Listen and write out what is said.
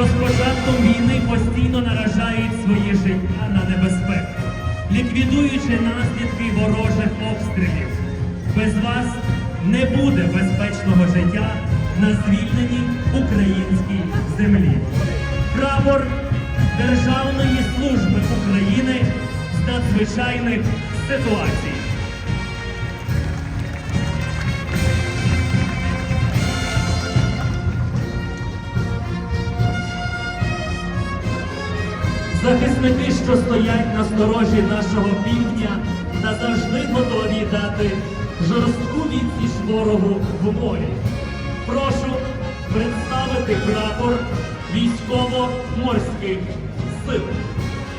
що з війни постійно наражають своє життя на небезпеку, ліквідуючи наслідки ворожих обстрілів. Без вас не буде безпечного життя на звільненій українській землі. Прапор Державної служби України з надзвичайних ситуацій. Захисники, що стоять на сторожі нашого півдня, назавжди готові дати жорстку відсіч ворогу в морі. Прошу представити прапор військово-морських